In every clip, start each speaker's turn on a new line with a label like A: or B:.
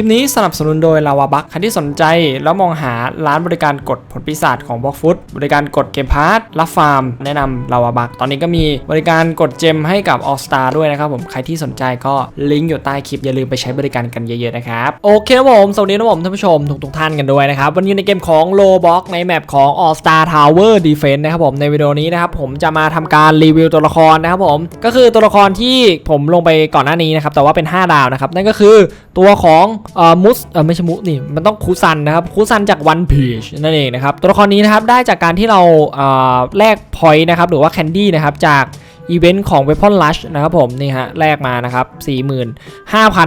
A: ลิปนี้สนับสนุนโดยลาวาบัคใครที่สนใจแล้วมองหาร้านบริการกดผลปีศาจของบล็อกฟุตบริการกดเกมพาร์ทรับฟาร์ม แนะนำลาวาบัคตอนนี้ก็มีบริการกดเจมให้กับ All Star ด้วยนะครับผมใครที่สนใจก็ลิงก์อยู่ใต้คลิปอย่าลืมไปใช้บริการกันเยอะๆนะครับโอเคครับผมสวัสดีนะผมท่านผู้ชมทุกๆท่านกันด้วยนะครับวันนี้ในเกมของ l o b o x ในแมปของ All Star Tower Defense นะครับผมในวิดีโอนี้นะครับผมจะมาทำการรีวิวตัวละครนะครับผมก็คือตัวละครที่ผมลงไปก่อนหน้านี้นะครับแต่ว่าเป็น 5 ดาวนะครับนั่นก็คือตัวของเอ่อมุสเออไม่ใช่มุสนี่มันต้องคูซันนะครับคูซันจาก One Piece นั่นเองนะครับตัวละครนี้นะครับได้จากการที่เราเอ่อแลกพอยต์นะครับหรือว่าแคนดี้นะครับจากอีเวนต์ของ Weapon Rush นะครับผมนี่ฮะแลกมานะครับ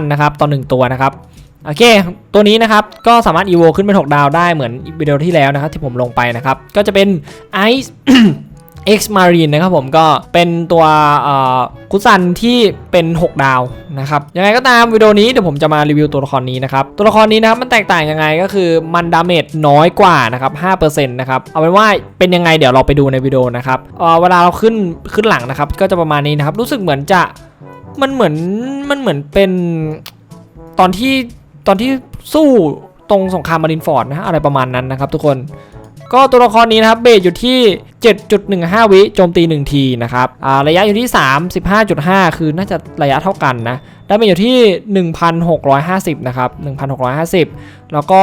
A: 45,000นะครับต่อ1ตัวนะครับโอเค ตัวนี้นะครับก็สามารถ evo ขึ้นเป็น 6 ดาวได้เหมือนวิดีโอที่แล้วนะครับที่ผมลงไปนะครับ ก็จะเป็น Ice X Marine นะครับผมก็เป็นตัวเอ่อกุซันที่เป็น 6 ดาวนะครับยังไงก็ตามวิดีโอนี้เดี๋ยวผมจะมารีวิวตัวละครนี้นะครับตัวละครนี้นะครับมันแตกต่างยังไงก็คือมันดาเมจน้อยกว่านะครับ5%นะครับเอาเป็นว่าเป็นยังไงเดี๋ยวเราไปดูในวิดีโอนะครับเเวลาเราขึ้นขึ้นหลังนะครับก็จะประมาณนี้นะครับรู้สึกเหมือนจะมันเหมือนมันเหมือนเป็นตอนที่ตอนที่สู้ตรงสงครามมารินฟอร์ดนะอะไรประมาณนั้นนะครับทุกคน ก็ตัวละครนี้นะครับเบสอยู่ที่ 7.15 วิโจมตี 1 ทีนะครับระยะอยู่ที่ 35.5 คือน่าจะระยะเท่ากันนะได้เมจอยู่ที่ 1,650 นะครับ 1,650 แล้วก็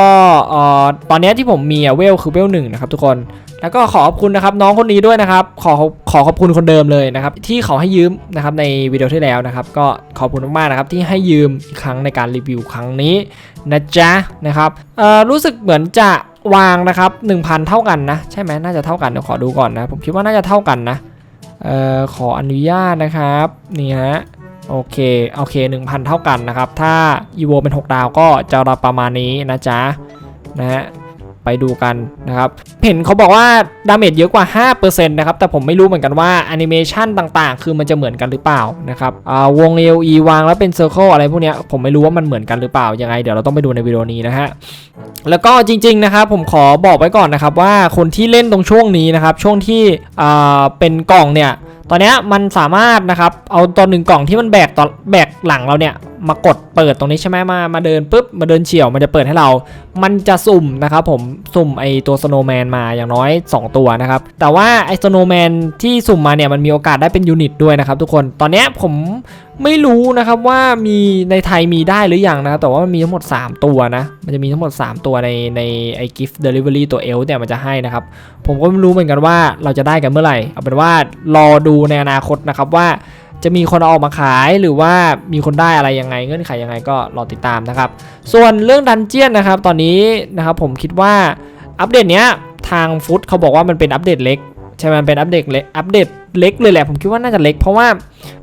A: ตอนนี้ที่ผมมีเวลคือเวลหนึ่งนะครับทุกคน แล้วก็ขอขอบคุณนะครับน้องคนนี้ด้วยนะครับ ขอขอขอบคุณคนเดิมเลยนะครับ ที่เขาให้ยืมนะครับในวิดีโอที่แล้วนะครับ ก็ขอบคุณมากๆนะครับที่ให้ยืมอีกครั้งในการรีวิวครั้งนี้นะจ๊ะนะครับรู้สึกเหมือนจะ วางนะครับ1,000 เท่ากันนะ ใช่ไหมน่าจะเท่ากันเดี๋ยวขอดูก่อนนะ ผมคิดว่าน่าจะเท่ากันนะเอ่อขออนุญาตนะครับนี่ฮะโอเคโอเค 1,000 เท่ากันนะครับ ถ้า evo เป็น 6 ดาวก็จะประมาณนี้นะจ๊ะนะฮะ ไปดูกันนะครับ เห็นเขาบอกว่าดาเมจเยอะกว่า 5%นะครับ แต่ผมไม่รู้เหมือนกันว่าแอนิเมชันต่างๆ คือมันจะเหมือนกันหรือเปล่านะครับวง AOE วางแล้วเป็นเซอร์เคิลอะไรพวกนี้ผมไม่รู้ว่ามันเหมือนกันหรือเปล่า ยังไงเดี๋ยวเราต้องไปดูในวิดีโอนี้นะฮะ แล้วก็จริงๆนะครับผมขอบอกไว้ก่อนนะครับว่าคนที่เล่นตรงช่วงนี้นะครับ ช่วงที่เป็นกล่องเนี่ย ตอนนี้มันสามารถนะครับเอาตัวหนึ่งกล่องที่มันแบกตอนแบกหลังเราเนี่ย มากดเปิดตรงนี้ใช่ไหมมามาเดินปุ๊บมาเดินเฉี่ยวมันจะเปิดให้เรา มันจะสุ่มนะครับผมสุ่มไอตัวสโนว์แมนมาอย่างน้อย 2 ตัวนะครับแต่ว่าไอสโนว์แมนที่สุ่มมาเนี่ยมันมีโอกาสได้เป็นยูนิตด้วยนะครับทุกคนตอนนี้ผมไม่รู้นะครับว่ามีในไทยมีได้หรือยังนะแต่ว่ามันมีทั้งหมด 3 ตัวนะ มันจะมีทั้งหมด 3 ตัวในในไอกิฟต์เดลิเวอรี่ตัวเอลเนี่ยมันจะให้นะครับ ผมก็ไม่รู้เหมือนกันว่าเราจะได้กันเมื่อไหร่ เอาเป็นว่ารอดูในอนาคตนะครับว่า จะมีคนเอาออกมาขายหรือว่ามีคนได้อะไรยังไงเงื่อนไขยังไงก็รอติดตามนะครับ ส่วนเรื่องดันเจียนนะครับ ตอนนี้นะครับผมคิดว่าอัปเดตเนี้ยทางฟุตเขาบอกว่ามันเป็นอัปเดตเล็กใช่ไหมเป็นอัปเดตเล็กอัปเดตเล็กเลยแหละผมคิดว่าน่าจะเล็กเพราะว่า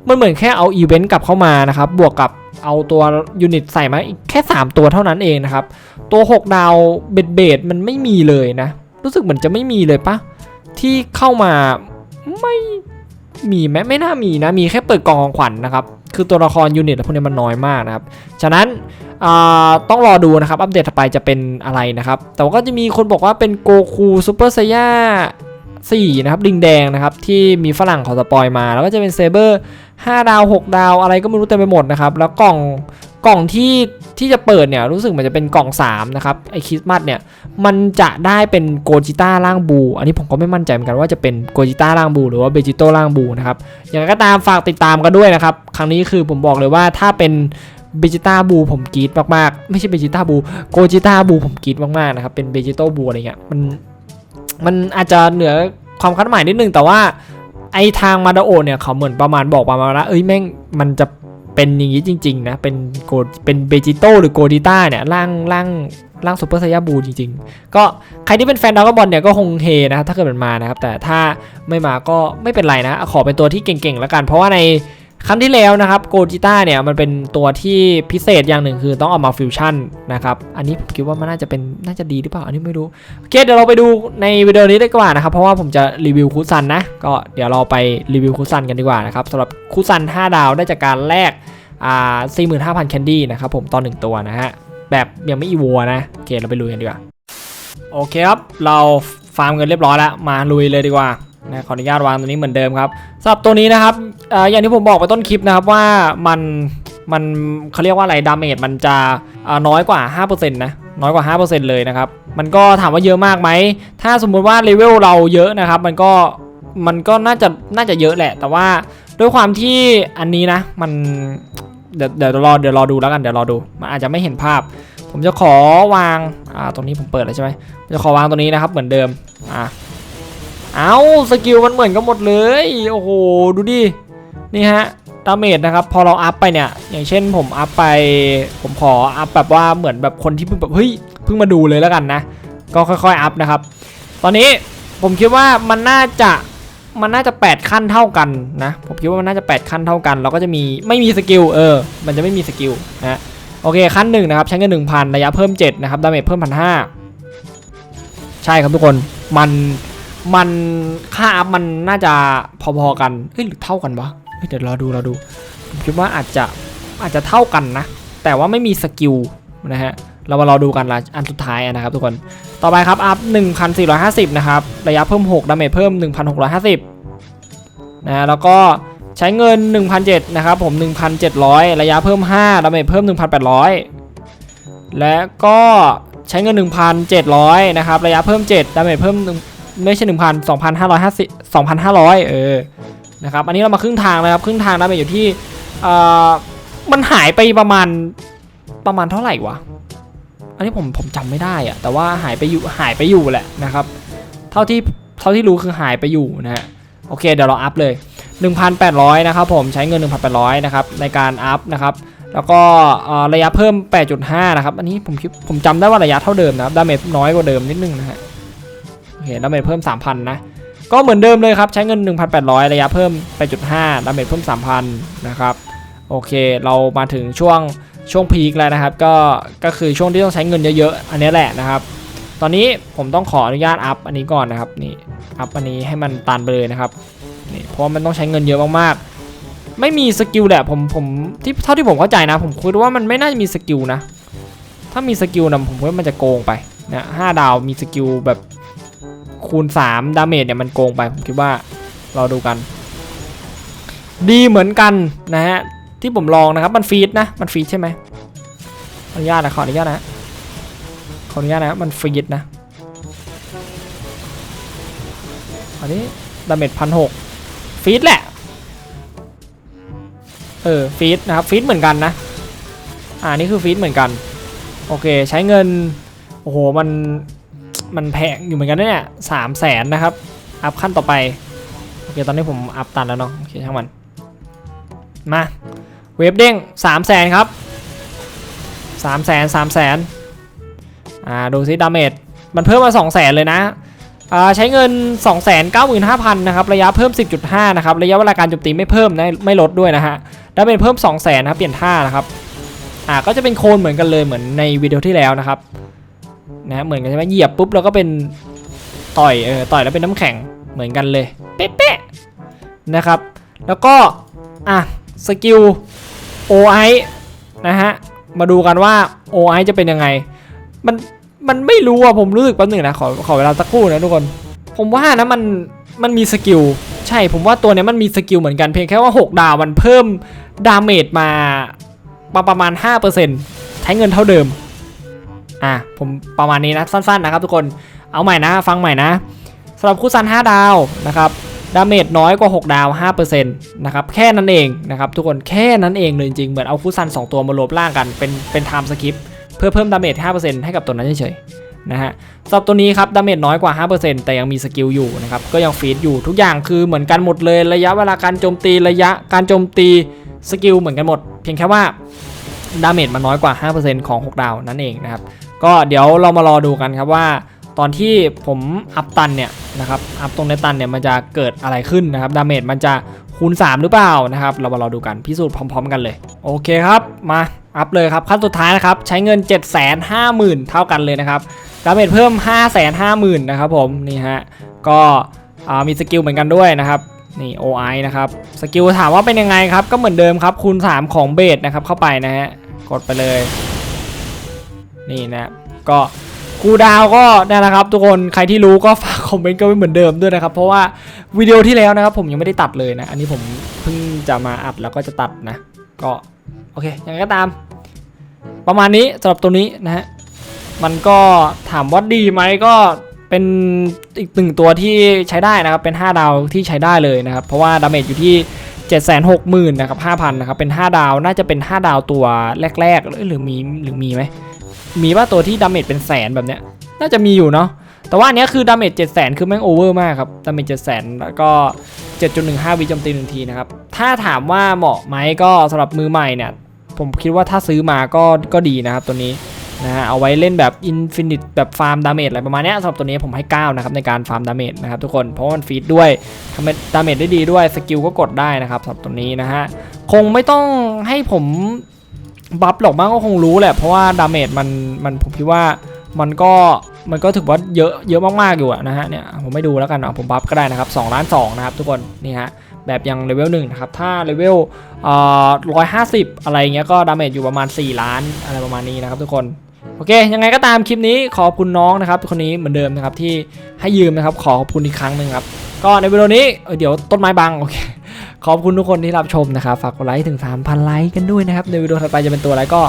A: มันเหมือนแค่เอาอีเวนต์กลับเข้ามานะครับบวกกับเอาตัวยูนิตใส่มาอีกแค่ 3 ตัวเท่านั้นเองนะครับ ตัว 6 ดาวเบ็ดเบ็ดมันไม่มีเลยนะ รู้สึกเหมือนจะไม่มีเลยปะที่เข้ามาไม่ มีไหมไม่น่ามีนะ มีแค่เปิดกล่องของขวัญนะครับ คือตัวละครยูนิตพวกนี้มันน้อยมากนะครับ ฉะนั้นต้องรอดูนะครับ อัปเดตต่อไปจะเป็นอะไรนะครับ แต่ว่าก็จะมีคนบอกว่าเป็นโกคูซูเปอร์ไซย่า4นะครับดิงแดงนะครับที่มีฝรั่งเขาสปอยมา แล้วก็จะเป็นเซเบอร์5ดาว 6 ดาวอะไรก็ไม่รู้เต็มไปหมดนะครับ แล้วกล่อง กล่องที่ที่จะเปิดเนี่ยรู้สึกมันจะเป็นกล่อง3นะครับไอคริสต์มาสเนี่ยมันจะได้เป็นโกจิต้าร่างบู อันนี้ผมก็ไม่มั่นใจเหมือนกันว่าจะเป็นโกจิต้าร่างบูหรือว่าเบจิโต้ร่างบูนะครับอย่างไรก็ตามฝากติดตามกันด้วยนะครับครั้งนี้คือผมบอกเลยว่าถ้าเป็นเบจิต้าบูผมกรีดมากๆ ไม่ใช่เบจิต้าบูโกจิต้าบูผมกรีดมากๆนะครับเป็นเบจิโต้บูอะไรเงี้ยมันมันอาจจะเหนือความคาดหมายนิดนึงแต่ว่าไอทางมาดาโอเนี่ยเขาเหมือนประมาณบอกประมาณว่าเอ้ยแม่งมันจะ เป็นอย่างนี้จริงๆนะ เป็นโกเป็นเบจิโต้หรือโกดิต้าเนี่ยร่างร่างร่างซูเปอร์ไซยาบูจริงๆ ก็ใครที่เป็นแฟนดราก้อนบอลเนี่ยก็คงเฮนะครับถ้าเกิดมันมานะครับ แต่ถ้าไม่มาก็ไม่เป็นไรนะ ขอเป็นตัวที่เก่งๆแล้วกัน เพราะว่าใน ครั้งที่แล้วนะครับโกจิต้าเนี่ยมันเป็นตัวที่พิเศษอย่างหนึ่งคือต้องเอามาฟิวชั่นนะครับ อันนี้ผมคิดว่ามันน่าจะเป็นน่าจะดีหรือเปล่า อันนี้ไม่รู้ โอเคเดี๋ยวเราไปดูในวิดีโอนี้ดีกว่านะครับ เพราะว่าผมจะรีวิวคูซันนะ ก็เดี๋ยวเราไปรีวิวคูซันกันดีกว่านะครับสำหรับคูซัน 5 ดาวได้จากการแลกอ่า45,000 แคนดี้นะครับผมต่อ1ตัวนะฮะ แบบยังไม่อีวัวนะโอเคเราไปลุยกันดีกว่า โอเคครับเราฟาร์มกันเรียบร้อยแล้วมาลุยเลยดีกว่า นะขออนุญาตวางตัวนี้เหมือนเดิมครับสำหรับตัวนี้นะครับออย่างที่ผมบอกไปต้นคลิปนะครับว่ามันมันเขาเรียกว่าอะไรดาเมจมันจะน้อยกว่า 5%นะน้อยกว่า 5%เลยนะครับ มันก็ถามว่าเยอะมากไหม ถ้าสมมุติว่าเลเวลเราเยอะนะครับ มันก็มันก็น่าจะน่าจะเยอะแหละ แต่ว่าด้วยความที่อันนี้นะ มันเดี๋ยวเดี๋ยวรอเดี๋ยวรอดูแล้วกันเดี๋ยวรอดู มันอาจจะไม่เห็นภาพ ผมจะขอวางอ่าตรงนี้ผมเปิดแล้วใช่ไหมผมจะขอวางตรงนี้นะครับเหมือนเดิมอ่า เอาสกิลมันเหมือนกันหมดเลย โอ้โห ดูดิ นี่ฮะ ดาเมจนะครับ พอเราอัพไปเนี่ย อย่างเช่นผมอัพไป ผมขออัพแบบว่าเหมือนแบบคนที่เพิ่งแบบเฮ้ย เพิ่งมาดูเลยแล้วกันนะ ก็ค่อยๆ อัพนะครับ ตอนนี้ผมคิดว่ามันน่าจะมันน่าจะ 8 ขั้นเท่ากันนะ ผมคิดว่ามันน่าจะ 8 ขั้นเท่ากัน เราก็จะมีไม่มีสกิลเออ มันจะไม่มีสกิลนะโอเคขั้นหนึ่งนะครับใช้เงิน1,000ระยะเพิ่ม 7 นะครับดาเมจเพิ่มพันห้าใช่ครับทุกคนมัน มันค่าอัพมันน่าจะพอๆกันเอ้ยหรือเท่ากันวะเฮ้ยเดี๋ยวรอดูรอดูผมคิดว่าอาจจะอาจจะเท่ากันนะ แต่ว่าไม่มีสกิลนะฮะเรามารอดูกันละอันสุดท้ายนะครับทุกคนต่อไปครับอัพ 1,450 นะครับ ระยะเพิ่ม 6 ดาเมจเพิ่ม 1,650 นะฮะแล้วก็ใช้เงิน 1,700 นะครับผม 1,700 ระยะเพิ่ม 5 ดาเมจเพิ่ม 1,800 และก็ใช้เงิน 1,700 นะครับ ระยะเพิ่ม 7 ดาเมจเพิ่ม หนึ่งไม่ใช่1,000 2,550 2,500เออนะครับอันนี้เรามาครึ่งทางนะครับครึ่งทางดาเมจอยู่ที่เอ่อมันหายไปประมาณประมาณเท่าไหร่วะอันนี้ผมผมจำไม่ได้อะแต่ว่าหายไปอยู่หายไปอยู่แหละนะครับ เท่าที่เท่าที่รู้คือหายไปอยู่นะฮะโอเคเดี๋ยวเราอัพเลย 1,800 นะครับผมใช้เงิน 1,800 นะครับในการอัพนะครับแล้วก็ระยะเพิ่ม 8.5 นะครับ อันนี้ผมคิดผมจำได้ว่าระยะเท่าเดิมนะครับ ดาเมจน้อยกว่าเดิมนิดนึงนะฮะ โอเคดาเมจเพิ่ม 3,000 นะ ก็เหมือนเดิมเลยครับ ใช้เงิน 1,800 ระยะเพิ่ม8.5ดาเมจเพิ่ม 3,000 นะครับ โอเค เรามาถึงช่วงช่วงพีคแล้วนะครับ ก็ ก็คือช่วงที่ต้องใช้เงินเยอะๆ อันนี้แหละนะครับ ตอนนี้ผมต้องขออนุญาตอัพอันนี้ก่อนนะครับ นี่ อัพอันนี้ให้มันตันไปเลยนะครับ นี่ เพราะมันต้องใช้เงินเยอะมากๆ ไม่มีสกิลแหละ ผม ผม ที่ เท่าที่ผมเข้าใจนะ ผมคิดว่ามันไม่น่าจะมีสกิลนะ ถ้ามีสกิลนะผมว่ามันจะโกงไปนะห้าดาวมีสกิลแบบ คูณ 3 ดาเมจเนี่ยมันโกงไป ผมคิดว่าเราดูกัน ดีเหมือนกันนะฮะ ที่ผมลองนะครับ มันฟีดนะ มันฟีดใช่ไหมออนุญาตนะขออนุญาตนะขออนุญาตนะมันฟีดนะอันนี้ดาเมจพันหกฟีดแหละ เออฟีดนะครับฟีดเหมือนกันนะ อ่านี่คือฟีดเหมือนกัน โอเค ใช้เงิน โอ้โห มัน มันแพงอยู่เหมือนกันเนี่ยสามแสนนะครับ อัพขั้นต่อไป โอเค ตอนนี้ผมอัพตันแล้วเนาะ โอเค ช่างมัน มา เวฟเด้งสามแสนครับสามแสนสามแสนอ่า ดูซิดาเมจ มันเพิ่มมาสองแสนเลยนะอ่าใช้เงิน 2 9 5 0 0 0นะครับ ระยะเพิ่ม 10.5 นะครับ ระยะเวลาการโจมตีไม่เพิ่มนะไม่ลดด้วยนะฮะดาเมจเพิ่ม2 0 0 0 0นะครับ เปลี่ยนท่านะครับ อ่า ก็จะเป็นโคนเหมือนกันเลยเหมือนในวิดีโอที่แล้วนะครับ นะเหมือนกันใช่ไหมเหยียบปุ๊บแล้วก็เป็นต่อยเออต่อยแล้วเป็นน้ำแข็งเหมือนกันเลย เป๊ะๆนะครับ แล้วก็ อะ สกิล OI นะฮะ มาดูกันว่า OI จะเป็นยังไง มัน มันไม่รู้อะ ผมรู้สึกแป๊บหนึงนะ ขอ ขอเวลาสักครู่นะทุกคน ผมว่านะมัน มันมีสกิล ใช่ ผมว่าตัวเนี้ยมันมีสกิลเหมือนกัน เพียงแค่ว่า 6 ดาวมันเพิ่มดาเมจมาประประมาณ 5%ใช้เงินเท่าเดิม อะผมประมาณนี้นะสั้นๆนะครับทุกคนเอาใหม่นะฟังใหม่นะสำหรับคู่ซัน 5 ดาวนะครับดาเมจน้อยกว่า 6 ดาว 5%นะครับแค่นั้นเองนะครับทุกคนแค่นั้นเองเลยจริงๆเหมือนเอาคู่ซัน 2 ตัวมารวมร่างกันเป็นเป็นไทม์สกิปเพื่อเพิ่มดาเมจ 5%ให้กับตัวนั้นเฉยๆนะฮะสำหรับตัวนี้ครับดาเมจน้อยกว่า 5%แต่ยังมีสกิลอยู่นะครับก็ยังฟีดอยู่ทุกอย่างคือเหมือนกันหมดเลยระยะเวลาการโจมตีระยะการโจมตีสกิลเหมือนกันหมด เพียงแค่ว่าดาเมจมันน้อยกว่า 5%ของ 6 ดาวนั่นเองนะครับ ก็เดี๋ยวเรามารอดูกันครับว่า ตอนที่ผมอัพตันเนี่ยนะครับอัพตรงในตันเนี่ยมันจะเกิดอะไรขึ้นนะครับดาเมจมันจะคูณ 3 หรือเปล่านะครับ เรามารอดูกันพิสูจน์พร้อม ๆ กันเลย โอเคครับมาอัพเลยครับขั้นสุดท้ายนะครับใช้เงิน 7 5 0 0 0 0 เท่ากันเลยนะครับดาเมจเพิ่ม 5 5 0 0 0 0นะครับผมนี่ฮะก็มีสกิลเหมือนกันด้วยนะครับนี่ OI นะครับสกิลถามว่าเป็นยังไงครับก็เหมือนเดิมครับคูณ 3 ของเบสนะครับเข้าไปนะฮะกดไปเลย นี่นะก็คูดาวก็นั่นแหละครับ ทุกคนใครที่รู้ก็ฝากคอมเมนต์ก็ไม่เหมือนเดิมด้วยนะครับ เพราะว่าวิดีโอที่แล้วนะครับ ผมยังไม่ได้ตัดเลยนะ อันนี้ผมเพิ่งจะมาอัดแล้วก็จะตัดนะ ก็โอเคยังไงก็ตาม ประมาณนี้สำหรับตัวนี้นะฮะมันก็ถามว่าดีไหมก็เป็นอีกหนึ่งตัวที่ใช้ได้นะครับ เป็น 5 ดาวที่ใช้ได้เลยนะครับ เพราะว่าดาเมจอยู่ที่ 760,000นะครับ5,000นะครับเป็น 5 ดาวน่าจะเป็น 5 ดาวตัวแรกๆหรือหรือมีหรือมีไหม มีว่าตัวที่ดาเมจเป็นแสนแบบเนี้ย น่าจะมีอยู่เนาะ แต่ว่าอันเนี้ยคือดาเมจ700,000คือแม่งโอเวอร์มากครับ ดาเมจ700,000แล้วก็ 7.15วิโจมตีหนึ่งทีนะครับ ถ้าถามว่าเหมาะไหมก็สำหรับมือใหม่เนี่ย ผมคิดว่าถ้าซื้อมาก็ก็ดีนะครับตัวนี้นะฮะเอาไว้เล่นแบบอินฟินิตแบบฟาร์มดาเมจอะไรประมาณเนี้ยสำหรับตัวนี้ผมให้ 9 นะครับ ในการฟาร์มดาเมจนะครับทุกคนเพราะมันฟีดด้วยทำให้ดาเมจได้ดีด้วยสกิลก็กดได้นะครับสำหรับตัวนี้นะฮะคงไม่ต้องให้ผม บัฟหรอกมั้งก็คงรู้แหละ เพราะว่าดาเมจมันมันผมคิดว่ามันก็มันก็ถือว่าเยอะเยอะมากๆอยู่นะฮะเนี่ยผมไม่ดูแล้วกันเอาะผมบัฟก็ได้นะครับ2ล้าน2นะครับทุกคนนี่ฮะแบบยังเลเวลหนึ่งนะครับถ้าเลเวลเอ่อร้อยห้าสิบอะไรเงี้ยก็ดาเมจอยู่ประมาณ 4 ล้านอะไรประมาณนี้นะครับทุกคนโอเค ยังไงก็ตามคลิปนี้ขอบคุณน้องนะครับคนนี้เหมือนเดิมนะครับที่ให้ยืมนะครับขอขอบคุณอีกครั้งหนึ่งครับก็ในวิดีโอนี้เเดี๋ยวต้นไม้บังโอเค ขอบคุณทุกคนที่รับชมนะครับ ฝากกดไลค์ถึง 3,000 ไลค์กันด้วยนะครับ ในวิดีโอถัดไปจะเป็นตัวอะไรก็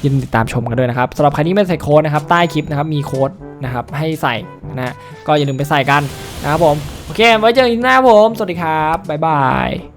A: อย่าลืมติดตามชมกันด้วยนะครับสำหรับใครที่ไม่ใส่โค้ดนะครับ ใต้คลิปนะครับ มีโค้ดนะครับให้ใส่นะฮะก็อย่าลืมไปใส่กันนะครับผม โอเค ไว้เจอกันหน้าผม สวัสดีครับ บ๊ายบาย